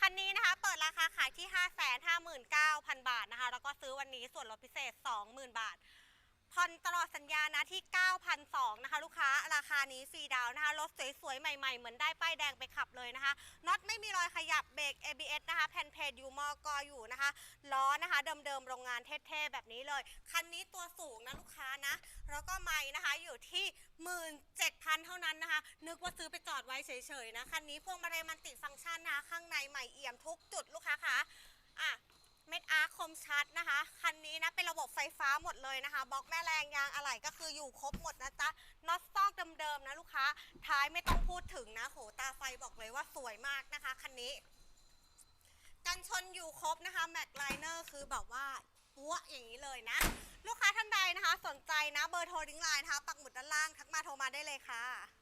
คันนี้นะคะเปิดราคาขายที่ 559,000 บาทนะคะ แล้วก็ซื้อวันนี้ส่วนลดพิเศษ 20,000 บาทผ่อนตลอดสัญญานะที่9,200นะคะ ลูกค้าราคานี้ฟรีดาวนะคะรถสวยๆ ใหม่ๆ เหมือนได้ป้ายแดงไปขับเลยนะคะน็อตไม่มีรอยขยับเบรก ABS นะคะ แผ่นเพจอยู่มอกออยู่นะคะล้อนะคะ เดิมๆ โรงงานเท่ๆ แบบนี้เลย คันนี้ตัวสูงนะลูกค้านะ ก็ไม่นะคะ อยู่ที่ 17,000 เท่านั้นนะคะ นึกว่าซื้อไปจอดไว้เฉยๆนะคันนี้พวงมาลัยมันติฟังก์ชันนะคะข้างในใหม่เอี่ยมทุกจุดลูกค้าคะอะเม็ดอาร์คคมชัดนะคะ คันนี้นะเป็นระบบไฟฟ้าหมดเลยนะคะบล็อกแม่แรงยางอะไหล่ก็คืออยู่ครบหมดนะจ๊ะน็อตซอกเดิมๆนะลูกค้า ท้ายไม่ต้องพูดถึงนะ โหตาไฟบอกเลยว่าสวยมากนะคะคันนี้ กันชนอยู่ครบนะคะแม็กไลเนอร์คือแบบว่าปั้วอย่างนี้เลยนะ นะเบอร์โทรลิงก์ไลน์นะคะปักหมุดด้านล่างทักมาโทรมาได้เลยค่ะ